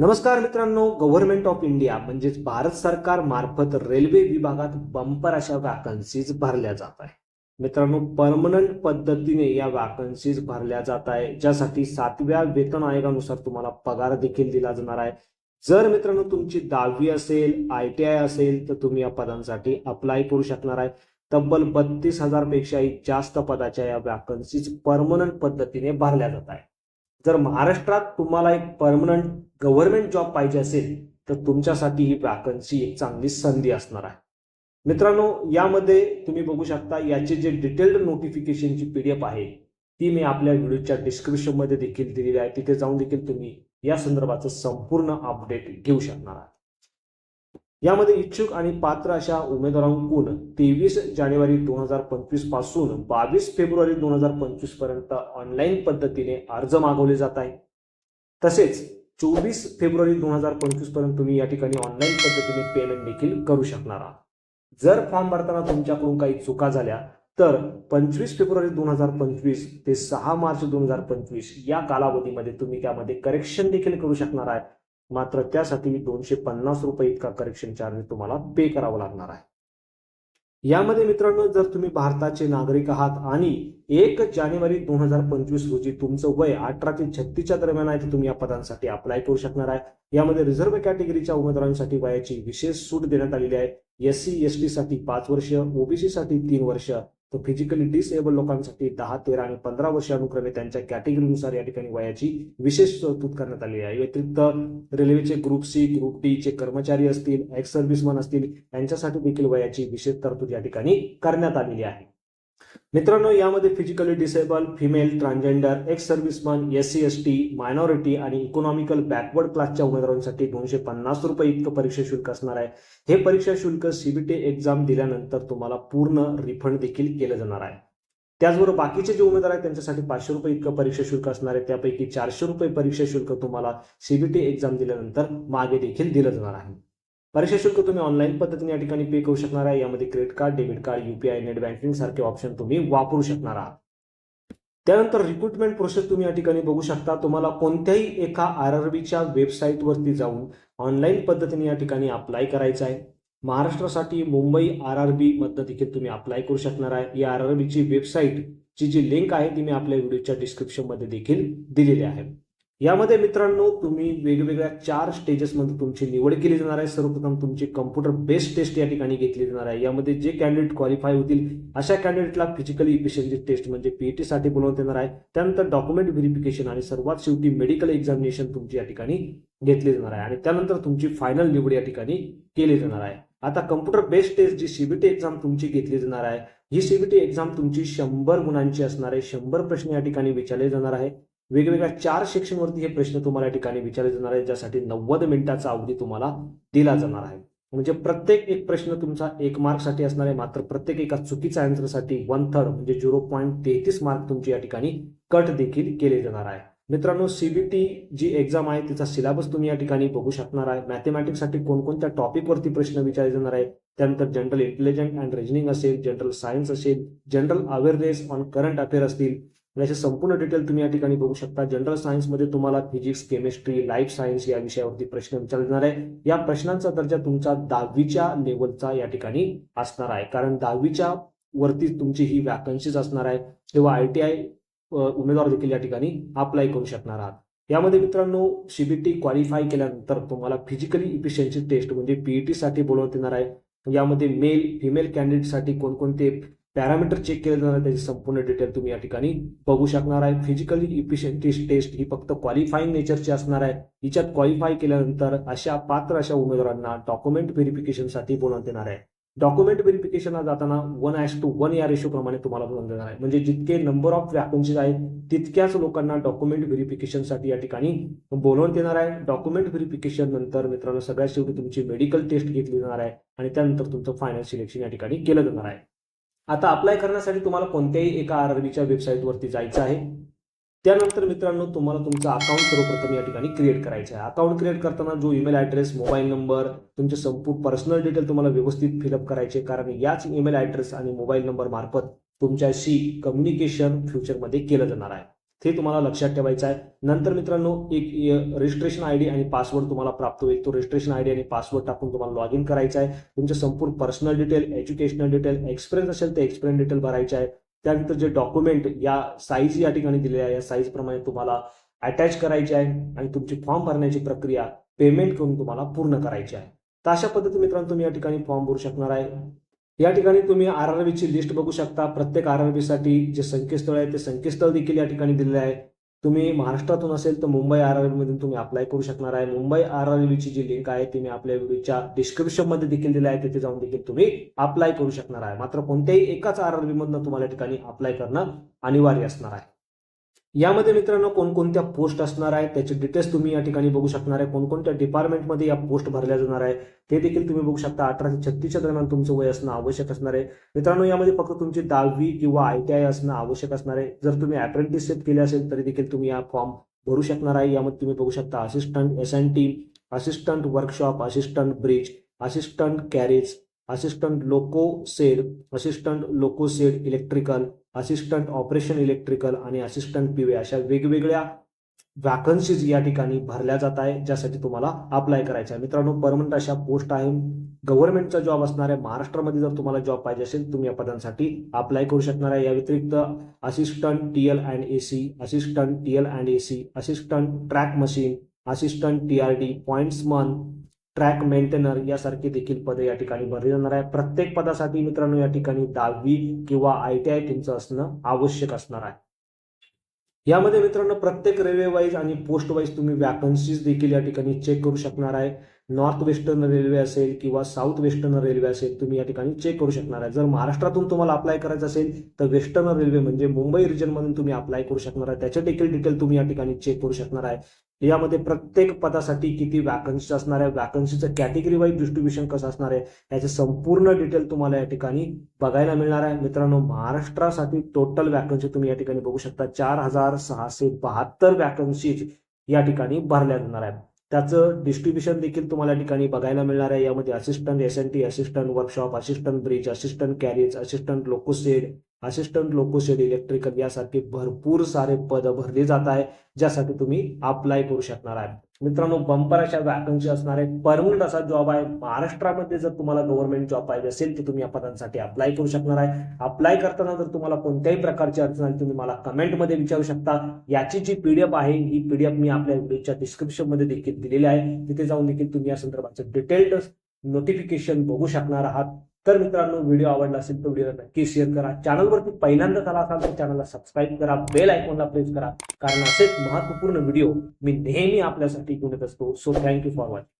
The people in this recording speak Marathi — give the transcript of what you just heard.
नमस्कार मित्रांनो गव्हर्नमेंट ऑफ इंडिया म्हणजेच भारत सरकार मार्फत रेल्वे विभागात बंपर अशा वॅकन्सीज भरल्या जात आहे मित्रांनो परमनंट पद्धतीने या वॅकन्सीज भरल्या जात आहे ज्यासाठी सातव्या वेतन आयोगानुसार तुम्हाला पगार देखील दिला जाणार आहे. जर मित्रांनो तुमची दहावी असेल आय टी आय असेल तर तुम्ही या पदांसाठी अप्लाय करू शकणार आहे. तब्बल बत्तीस हजार पेक्षाही जास्त पदाच्या या वॅकन्सीज परमनंट पद्धतीने भरल्या जात आहे जर महाराष्ट्रात तुम्हाला एक परमनंट गव्हर्नमेंट जॉब पाहिजे असेल तर तुमच्यासाठी ही वॅकन्सी एक चांगली संधी असणार आहे. मित्रांनो यामध्ये तुम्ही बघू शकता याचे जे डिटेल्ड नोटिफिकेशनची पीडीएफ आहे ती मी आपल्या व्हिडिओच्या डिस्क्रिप्शनमध्ये देखील दिलेली आहे. तिथे जाऊन देखील तुम्ही या संदर्भाचं संपूर्ण अपडेट घेऊ शकणार आहात. यामध्ये इच्छुक आणि पात्र अशा उमेदवारांकडून तेवीस जानेवारी दोन हजार पंचवीसपासून बावीस फेब्रुवारी दोन हजार पंचवीसपर्यंत ऑनलाईन पद्धतीने अर्ज मागवले जात आहे तसेच चोवीस फेब्रुवारी दोन हजार पंचवीसपर्यंत तुम्ही या ठिकाणी ऑनलाईन पद्धतीने पेमेंट देखील करू शकणार आहात. जर फॉर्म भरताना तुमच्याकडून काही चुका झाल्या तर पंचवीस फेब्रुवारी दोन हजार पंचवीस ते सहा मार्च दोन हजार पंचवीस या कालावधीमध्ये तुम्ही त्यामध्ये करेक्शन देखील करू शकणार आहे मात्र त्यासाठी दोनशे पन्नास रुपये इतका करेक्शन चार्ज तुम्हाला पे करावा लागणार आहे. यामध्ये मित्रांनो जर तुम्ही भारताचे नागरिक आहात आणि एक जानेवारी दोन हजार पंचवीस रोजी तुमचं वय अठरा ते छत्तीसच्या दरम्यान आहे तर तुम्ही या पदांसाठी अप्लाय करू शकणार आहे. यामध्ये रिझर्व्ह कॅटेगरीच्या उमेदवारांसाठी वयाची विशेष सूट देण्यात आलेली आहे. एस सी एस टी साठी पाच वर्ष ओबीसी साठी तीन वर्ष तर फिजिकली डिसेबल लोकांसाठी दहा तेरा आणि पंधरा वर्ष अनुक्रमे त्यांच्या कॅटेगरीनुसार या ठिकाणी वयाची विशेष तरतूद करण्यात आली आहे. व्यतिरिक्त रेल्वेचे ग्रुप सी ग्रुप डी चे कर्मचारी असतील एक्स सर्व्हिसमन असतील यांच्यासाठी देखील वयाची विशेष तरतूद या ठिकाणी करण्यात आलेली आहे. मित्रांनो यामध्ये physically disable female transgender ex serviceman S C S T minority आणि इकॉनॉमिकल बॅकवर्ड क्लासच्या उमेदवारांसाठी दोनशे पन्नास रुपये इतकं परीक्षा शुल्क असणार आहे. हे परीक्षा शुल्क सीबीटी एक्झाम दिल्यानंतर तुम्हाला पूर्ण रिफंड देखील केलं जाणार आहे. त्याचबरोबर बाकीचे जे उमेदवार आहेत त्यांच्यासाठी पाचशे रुपये इतकं परीक्षा शुल्क असणार आहे. त्यापैकी चारशे रुपये परीक्षा शुल्क तुम्हाला सीबीटी एक्झाम दिल्यानंतर मागे देखील दिलं जाणार आहे. परीक्षा शुल्क तुम्ही ऑनलाईन पद्धतीने या ठिकाणी पे करू शकणार आहे. यामध्ये credit card debit card UPI net banking सारखे ऑप्शन तुम्ही वापरू शकणार आहात. त्यानंतर रिक्रुटमेंट प्रोसेस तुम्ही या ठिकाणी बघू शकता. तुम्हाला कोणत्याही एका आर आर बीच्या वेबसाईटवरती जाऊन ऑनलाईन पद्धतीने या ठिकाणी अप्लाय करायचं आहे. महाराष्ट्रासाठी मुंबई आर आर बी मधनं देखील तुम्ही अप्लाय करू शकणार आहे. या आर आर बीची वेबसाईटची जी लिंक आहे ती मी आपल्या व्हिडिओच्या डिस्क्रिप्शनमध्ये देखील दिलेली आहे. यामध्ये मित्रांनो तुम्ही वेगवेगळ्या चार स्टेजेसमध्ये तुमची निवड केली जाणार आहे. सर्वप्रथम तुमची कम्प्युटर बेस्ड टेस्ट या ठिकाणी घेतली जाणार आहे. यामध्ये जे कॅन्डिडेट क्वालिफाय होतील अशा कॅन्डिडेटला फिजिकली इफिशियन्सी टेस्ट म्हणजे पीईटी साठी बोलवण्यात येणार आहे. त्यानंतर डॉक्युमेंट व्हेरिफिकेशन आणि सर्वात शेवटी मेडिकल एक्झामिनेशन तुमची या ठिकाणी घेतली जाणार आहे. आणि त्यानंतर तुमची फायनल निवड या ठिकाणी केली जाणार आहे. आता कम्प्युटर बेस्ड टेस्ट जी सीबीटी एक्झाम तुमची घेतली जाणार आहे ही सीबीटी एक्झाम तुमची शंभर गुणांची असणार आहे. शंभर प्रश्न या ठिकाणी विचारले जाणार आहे. वेगवेगळ्या चार सेक्शनवरती हे प्रश्न तुम्हाला या ठिकाणी विचारले जाणार आहे ज्यासाठी नव्वद मिनिटाचा अवधी तुम्हाला दिला जाणार आहे. म्हणजे प्रत्येक एक प्रश्न तुमचा एक मार्कसाठी असणार आहे मात्र प्रत्येक एका चुकीच्या अँसरसाठी वन थर्ड म्हणजे झिरो पॉईंट तेहतीस मार्क तुमचे या ठिकाणी कट देखील केले जाणार आहे. मित्रांनो सीबीटी जी एक्झाम आहे तिचा सिलेबस तुम्ही या ठिकाणी बघू शकणार आहे. मॅथमॅटिक्ससाठी कोणकोणत्या टॉपिकवरती प्रश्न विचारले जाणार आहे त्यानंतर जनरल इंटेलिजंट अँड रिजनिंग असेल जनरल सायन्स असेल general awareness on current affair असतील याचे संपूर्ण डिटेल तुम्ही या ठिकाणी बघू शकता. जनरल सायन्समध्ये तुम्हाला फिजिक्स केमिस्ट्री लाईफ सायन्स या विषयावरती प्रश्न विचारले जाणार आहे. या प्रश्नांचा दर्जा तुमचा दहावीच्या लेवलचा या ठिकाणी असणार आहे. कारण दहावीच्या वरती तुमची ही वॅकन्सीज असणार आहे. तेव्हा आय टी आय उमेदवार देखील या ठिकाणी अप्लाय करू शकणार आहात. यामध्ये मित्रांनो सीबीटी क्वालिफाय केल्यानंतर तुम्हाला फिजिकली इफिशियन्सी टेस्ट म्हणजे पीईटी साठी बोलवण्यात येणार आहे. यामध्ये मेल फिमेल कॅन्डिडेटसाठी कोणकोणते पॅरामीटर चेक केले जाणार त्याची संपूर्ण डिटेल तुम्ही या ठिकाणी बघू शकणार आहे. फिजिकली इफिशियंटी टेस्ट ही फक्त क्वालिफाईंग नेचरची असणार आहे. हिच्यात क्वालिफाय केल्यानंतर अशा पात्र अशा उमेदवारांना डॉक्युमेंट व्हेरिफिकेशनसाठी बोलवण्यात येणार आहे. डॉक्युमेंट व्हेरिफिकेशनला जाताना वन ॲश टू वन या रेशो प्रमाणे तुम्हाला बोलवण्यात येणार आहे. म्हणजे जितके नंबर ऑफ वॅकन्सीज आहेत तितक्याच लोकांना डॉक्युमेंट व्हेरिफिकेशनसाठी या ठिकाणी बोलवण्यात येणार आहे. डॉक्युमेंट व्हेरिफिकेशन नंतर मित्रांनो सगळ्यात शेवटी तुमची मेडिकल टेस्ट घेतली जाणार आहे आणि त्यानंतर तुमचं फायनल सिलेक्शन या ठिकाणी केलं जाणार आहे. आता अप्लाय करण्यासाठी तुम्हाला कोणत्याही एका आर आरबीच्या वेबसाईटवरती जायचं आहे. त्यानंतर मित्रांनो तुम्हाला तुमचं अकाउंट सर्वप्रथम या ठिकाणी क्रिएट करायचं आहे. अकाउंट क्रिएट करताना जो ईमेल ॲड्रेस मोबाईल नंबर तुमचे संपूर्ण पर्सनल डिटेल तुम्हाला व्यवस्थित फिलअप करायचे कारण याच ईमेल ॲड्रेस आणि मोबाईल नंबर मार्फत तुमच्याशी कम्युनिकेशन फ्युचरमध्ये केलं जाणार आहे. ते तुम्हाला लक्षात ठेवायचं आहे. नंतर मित्रांनो एक रजिस्ट्रेशन आय डी आणि पासवर्ड तुम्हाला प्राप्त होईल. तो रजिस्ट्रेशन आय डी आणि पासवर्ड टाकून तुम्हाला लॉग इन करायचा आहे. तुमचे संपूर्ण personal detail educational detail experience असेल ते एक्सपिरियन्स डिटेल भरायचे आहे. त्यानंतर जे डॉक्युमेंट या साईज या ठिकाणी दिलेले आहे या साईज प्रमाणे तुम्हाला अटॅच करायचे आहे आणि तुमची फॉर्म भरण्याची प्रक्रिया पेमेंट करून तुम्हाला पूर्ण करायची आहे. तर अशा पद्धतीने मित्रांनो तुम्ही या ठिकाणी फॉर्म भरू शकणार आहे. या ठिकाणी तुम्ही आर आर बीची लिस्ट बघू शकता. प्रत्येक आर आरसाठी जे संकेतस्थळ आहे ते संकेतस्थळ देखील या ठिकाणी दिलेले आहे. तुम्ही महाराष्ट्रातून असेल तर मुंबई आर आर मधून तुम्ही अप्लाय करू शकणार आहे. मुंबई आर आर बीची जी लिंक आहे ती मी आपल्या व्हिडिओच्या डिस्क्रिप्शनमध्ये देखील दिली आहे. तिथे जाऊन देखील तुम्ही अप्लाय करू शकणार आहे. मात्र कोणत्याही एकाच आर आर बी तुम्हाला ठिकाणी अप्लाय करणं अनिवार्य असणार आहे. यामध्ये मित्रांनो कोणकोणत्या पोस्ट असणार आहेत त्याचे डिटेल्स तुम्ही या ठिकाणी बघू शकणार आहे. कोणकोणत्या डिपार्टमेंटमध्ये या पोस्ट भरल्या जाणार आहे ते देखील तुम्ही बघू शकता. अठरा ते छत्तीसच्या दरम्यान तुमचं वय असणं आवश्यक असणार आहे. मित्रांनो यामध्ये फक्त तुमची दहावी किंवा आय टी आय असणं आवश्यक असणार आहे. जर तुम्ही अप्रेंटिसशिप केली असेल तरी देखील तुम्ही या फॉर्म भरू शकणार आहे. यामध्ये तुम्ही बघू शकता assistant S N T assistant workshop assistant bridge assistant carriage assistant loco shed assistant loco shed electrical assistant operation electrical आणि असिस्टंट पीवे अशा वेगवेगळ्या वॅकन्सीज या ठिकाणी भरल्या जात आहे ज्यासाठी तुम्हाला अप्लाय करायचं आहे. मित्रांनो परमनंट अशा पोस्ट आहे. गव्हर्नमेंटचा जॉब असणाऱ्या महाराष्ट्रामध्ये जर तुम्हाला जॉब पाहिजे असेल तुम्ही या पदांसाठी अप्लाय करू शकणार आहे. या व्यतिरिक्त assistant T L and A C assistant T L and A C assistant track machine assistant T R D pointsman track maintainer यासारखी देखील पदे या ठिकाणी भरली जाणार आहे. प्रत्येक पदासाठी मित्रांनो या ठिकाणी दहावी किंवा आय टी आय तुमचं असणं आवश्यक असणार आहे. यामध्ये मित्रांनो प्रत्येक रेल्वे वाईज आणि पोस्ट वाईज तुम्ही वॅकन्सीज देखील या ठिकाणी चेक करू शकणार आहे. नॉर्थ वेस्टर्न रेल्वे असेल किंवा साऊथ वेस्टर्न रेल्वे असेल तुम्ही या ठिकाणी चेक करू शकणार आहे. जर महाराष्ट्रातून तुम्हाला अप्लाय करायचं असेल तर वेस्टर्न रेल्वे म्हणजे मुंबई रिजनमधून तुम्ही अप्लाय करू शकणार आहे. त्याचे देखील डिटेल तुम्ही या ठिकाणी चेक करू शकणार आहे. यामध्ये प्रत्येक पदासाठी किती वॅकन्सी असणार आहे वॅकन्सीचं कॅटेगरी वाईज डिस्ट्रीब्युशन कसं असणार आहे याचे संपूर्ण डिटेल तुम्हाला या ठिकाणी बघायला मिळणार आहे. मित्रांनो महाराष्ट्रासाठी टोटल वॅकन्सी तुम्ही या ठिकाणी बघू शकता. चार हजार सहाशे बहात्तर वॅकन्सीज या ठिकाणी भरल्या जाणार आहेत. त्याचं डिस्ट्रीब्युशन देखील तुम्हाला ठिकाणी बघायला मिळणार आहे. यामध्ये assistant S N T assistant workshop assistant bridge assistant carriage assistant loco shed assistant loco shed electrical यासारखे भरपूर सारे पद भरले जात आहे ज्यासाठी तुम्ही अप्लाय करू शकणार आहे मित्रांनो बंपर अशा वॅकन्सी असणार आहे परमनंट असा जॉब आहे. महाराष्ट्रामध्ये जर तुम्हाला गव्हर्नमेंट जॉब पाहिजे असेल तर तुम्ही या पदांसाठी अप्लाय करू शकणार आहे. अप्लाय करताना जर तुम्हाला कोणत्याही प्रकारची अडचण आली तुम्ही मला कमेंटमध्ये विचारू शकता. याची जी पीडीएफ आहे ही पीडीएफ मी आपल्या व्हिडिओच्या डिस्क्रिप्शनमध्ये देखील दिलेली आहे. तिथे जाऊन देखील तुम्ही या संदर्भाचं डिटेल्ड नोटिफिकेशन बघू शकणार आहात. तर मित्रांनो व्हिडिओ आवडला असेल तर व्हिडिओ नक्की शेअर करा. चॅनलवरती पहिल्यांदा झाला असाल तर चॅनलला सबस्क्राईब करा. बेल आयकॉनला प्रेस करा. कारण असेच महत्त्वपूर्ण व्हिडिओ मी नेहमी आपल्यासाठी घेऊन येत असतो. So thank you for watching